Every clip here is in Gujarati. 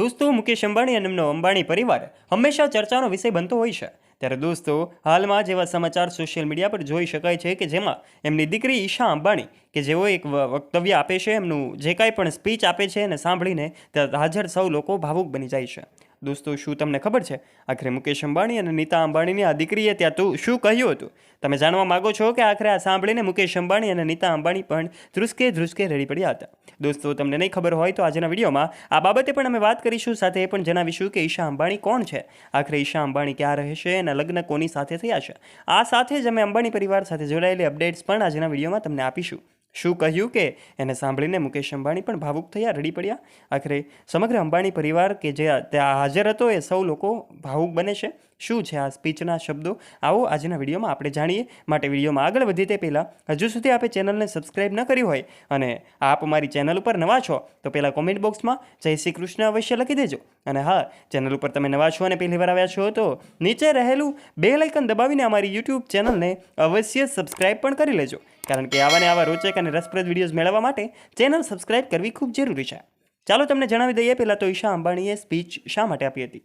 દોસ્તો મુકેશ અંબાણી અને એમનો અંબાણી પરિવાર હંમેશા ચર્ચાનો વિષય બનતો હોય છે. ત્યારે દોસ્તો, હાલમાં જેવા સમાચાર સોશિયલ મીડિયા પર જોઈ શકાય છે કે જેમાં એમની દીકરી ઈશા અંબાણી, કે જેઓ એક વક્તવ્ય આપે છે, એમનું જે કાંઈ પણ સ્પીચ આપે છે એને સાંભળીને હાજર સૌ લોકો ભાવુક બની જાય છે. દોસ્તો, શું તમને ખબર છે? આખરે મુકેશ અંબાણી અને નીતા અંબાણીની આ દીકરીએ ત્યાં તું શું કહ્યું હતું? તમે જાણવા માગો છો કે આખરે આ સાંભળીને મુકેશ અંબાણી અને નીતા અંબાણી પણ ધ્રુસકે ધ્રુસકે રડી પડ્યા હતા. દોસ્તો, તમને નહીં ખબર હોય તો આજના વિડીયોમાં આ બાબતે પણ અમે વાત કરીશું, સાથે એ પણ જણાવીશું કે ઈશા અંબાણી કોણ છે? આખરે ઈશા અંબાણી ક્યાં રહે છે અને લગ્ન કોની સાથે થયા છે? આ સાથે જ અમે અંબાણી પરિવાર સાથે જોડાયેલી અપડેટ્સ પણ આજના વિડીયોમાં તમને આપીશું. શું કહ્યું કે? એને સાંભળીને મુકેશ અંબાણી પણ ભાવુક થયા, રડી પડ્યા. આખરે સમગ્ર અંબાણી પરિવાર કે જે હાજર હતો એ સૌ લોકો ભાવુક બને છે. શું છે આ સ્પીચના શબ્દો? આવો આજના વિડીયોમાં આપણે જાણીએ. માટે વિડીયોમાં આગળ વધીએ તે પહેલાં હજુ સુધી આપે ચેનલને સબસ્ક્રાઈબ ન કરી હોય અને આપ અમારી ચેનલ ઉપર નવા છો, તો પહેલાં કોમેન્ટ બોક્સમાં જય શ્રી કૃષ્ણ અવશ્ય લખી દેજો. અને હા, ચેનલ ઉપર તમે નવા છો અને પહેલી વાર આવ્યા છો, તો નીચે રહેલું બે લાઇકન દબાવીને અમારી યુટ્યુબ ચેનલને અવશ્ય સબસ્ક્રાઈબ પણ કરી લેજો. કારણ કે આવા ને આવા રોચક અને રસપ્રદ વિડીયોઝ મેળવવા માટે ચેનલ સબસ્ક્રાઈબ કરવી ખૂબ જરૂરી છે. ચાલો તમને જણાવી દઈએ, પહેલાં તો ઈશા અંબાણીએ સ્પીચ શા માટે આપી હતી?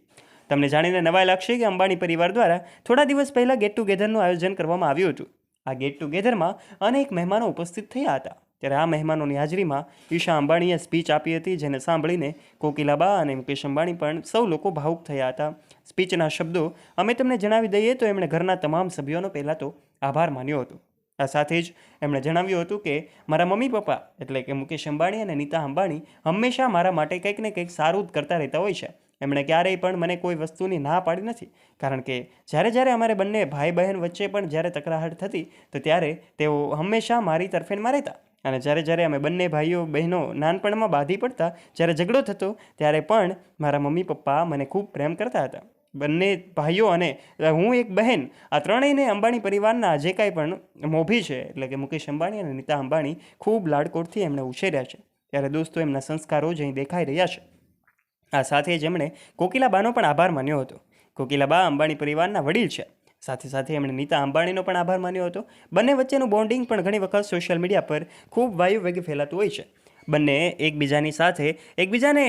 તમને જાણીને નવાઈ લાગશે કે અંબાણી પરિવાર દ્વારા થોડા દિવસ પહેલાં ગેટ ટુગેધરનું આયોજન કરવામાં આવ્યું હતું. આ ગેટ ટુગેધરમાં અનેક મહેમાનો ઉપસ્થિત થયા હતા. ત્યારે આ મહેમાનોની હાજરીમાં ઈશા અંબાણીએ સ્પીચ આપી હતી, જેને સાંભળીને કોકિલાબા અને મુકેશ અંબાણી પણ સૌ લોકો ભાવુક થયા હતા. સ્પીચના શબ્દો અમે તમને જણાવી દઈએ તો એમણે ઘરના તમામ સભ્યોનો પહેલાં તો આભાર માન્યો હતો. આ સાથે જ એમણે જણાવ્યું હતું કે, મારા મમ્મી પપ્પા એટલે કે મુકેશ અંબાણી અને નીતા અંબાણી હંમેશા મારા માટે કંઈક ને કંઈક સારું જ કરતા રહેતા હોય છે. એમણે ક્યારેય પણ મને કોઈ વસ્તુની ના પાડી નથી. કારણ કે જ્યારે જ્યારે અમારે બંને ભાઈ બહેન વચ્ચે પણ જ્યારે તકરાહટ થતી, તો ત્યારે તેઓ હંમેશા મારી તરફેણમાં રહેતા. અને જ્યારે જ્યારે અમે બંને ભાઈઓ, બહેનો નાનપણમાં બાંધી પડતા, જ્યારે ઝઘડો થતો, ત્યારે પણ મારા મમ્મી પપ્પા મને ખૂબ પ્રેમ કરતા હતા. બંને ભાઈઓ અને હું એક બહેન, આ ત્રણેયને અંબાણી પરિવારના જે કાંઈ પણ મોભી છે, એટલે કે મુકેશ અંબાણી અને નીતા અંબાણી, ખૂબ લાડકોડથી એમણે ઉછેર્યા છે. ત્યારે દોસ્તો, એમના સંસ્કારો જ અહીં દેખાઈ રહ્યા છે. આ સાથે જ એમણે કોકિલાબાનો પણ આભાર માન્યો હતો. કોકિલાબા અંબાણી પરિવારના વડીલ છે. સાથે સાથે એમણે નીતા અંબાણીનો પણ આભાર માન્યો હતો. બંને વચ્ચેનું બોન્ડિંગ પણ ઘણી વખત સોશિયલ મીડિયા પર ખૂબ વાયુ વેગે ફેલાતું હોય છે. બંને એકબીજાની સાથે એકબીજાને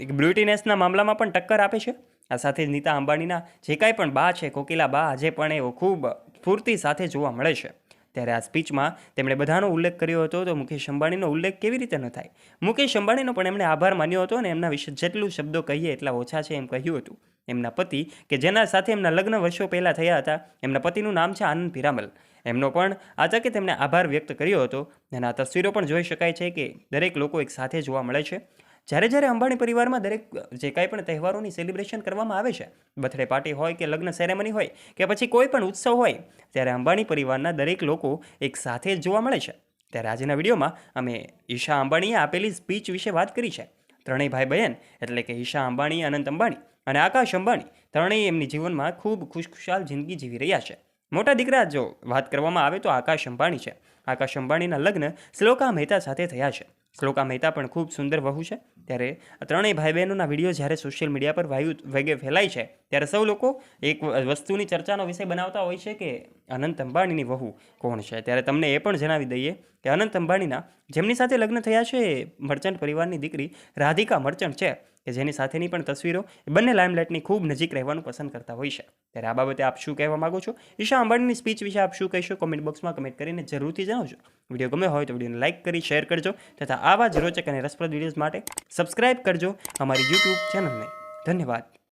એક બ્યુટીનેસના મામલામાં પણ ટક્કર આપે છે. આ સાથે નીતા અંબાણીના જે કાંઈ પણ બા છે કોકિલા બા આજે પણ એવો ખૂબ સ્ફૂર્તિ સાથે જોવા મળે છે. ત્યારે આ સ્પીચમાં તેમણે બધાનો ઉલ્લેખ કર્યો હતો તો મુકેશ અંબાણીનો ઉલ્લેખ કેવી રીતે ન થાય? મુકેશ અંબાણીનો પણ એમણે આભાર માન્યો હતો અને એમના વિશે જેટલું શબ્દો કહીએ એટલા ઓછા છે એમ કહ્યું હતું. એમના પતિ, કે જેના સાથે એમના લગ્ન વર્ષો પહેલાં થયા હતા, એમના પતિનું નામ છે આનંદ પિરામલ એમનો પણ આ તકે તેમણે આભાર વ્યક્ત કર્યો હતો અને આ તસવીરો પણ જોઈ શકાય છે કે દરેક લોકો એક સાથે જોવા મળે છે. જ્યારે જ્યારે અંબાણી પરિવારમાં દરેક, જે કાંઈ પણ તહેવારોની સેલિબ્રેશન કરવામાં આવે છે બર્થડે પાર્ટી હોય કે લગ્ન સેરેમની હોય કે પછી કોઈ પણ ઉત્સવ હોય, ત્યારે અંબાણી પરિવારના દરેક લોકો એક સાથે જ જોવા મળે છે. ત્યારે આજના વિડીયોમાં અમે ઈશા અંબાણીએ આપેલી સ્પીચ વિશે વાત કરી છે. ત્રણેય ભાઈ બહેન, એટલે કે ઈશા અંબાણી, અનંત અંબાણી અને આકાશ અંબાણી, ત્રણેય એમની જીવનમાં ખૂબ ખુશખુશાલ જિંદગી જીવી રહ્યા છે. મોટા દીકરા જો વાત કરવામાં આવે તો આકાશ અંબાણી છે. આકાશ અંબાણીના લગ્ન શ્લોકા મહેતા સાથે થયા છે. શ્લોકા મહેતા પણ ખૂબ સુંદર વહુ છે. ત્યારે ત્રણેય ભાઈ બહેનોના વીડિયો જ્યારે સોશિયલ મીડિયા પર વાયુ વેગે ફેલાય છે, ત્યારે સૌ લોકો એક વસ્તુની ચર્ચાનો વિષય બનાવતા હોય છે કે અનંત અંબાણીની વહુ કોણ છે? ત્યારે તમને એ પણ જણાવી દઈએ કે અનંત અંબાણીના જેમની સાથે લગ્ન થયા છે, એ મર્ચન્ટ પરિવારની દીકરી રાધિકા મર્ચન્ટ છે, કે જેની સાથેની પણ તસવીરો બંને લાઇમલાઇટની ખૂબ નજીક રહેવાનું પસંદ કરતા હોય છે. ત્યારે આ બાબતે આપ શું કહેવા માંગો છો? ઈશા અંબાણીની સ્પીચ વિશે આપ શું કહેશો? કોમેન્ટ બોક્સમાં કમેન્ટ કરીને જરૂરથી જણાવજો. વીડિયો ગમે હોય તો વિડીયોને લાઇક કરી શેર કરજો તથા આવા જ રોચક અને રસપ્રદ વિડીયોઝ માટે સબસ્ક્રાઇબ કરજો અમારી યુટ્યુબ ચેનલને ધન્યવાદ.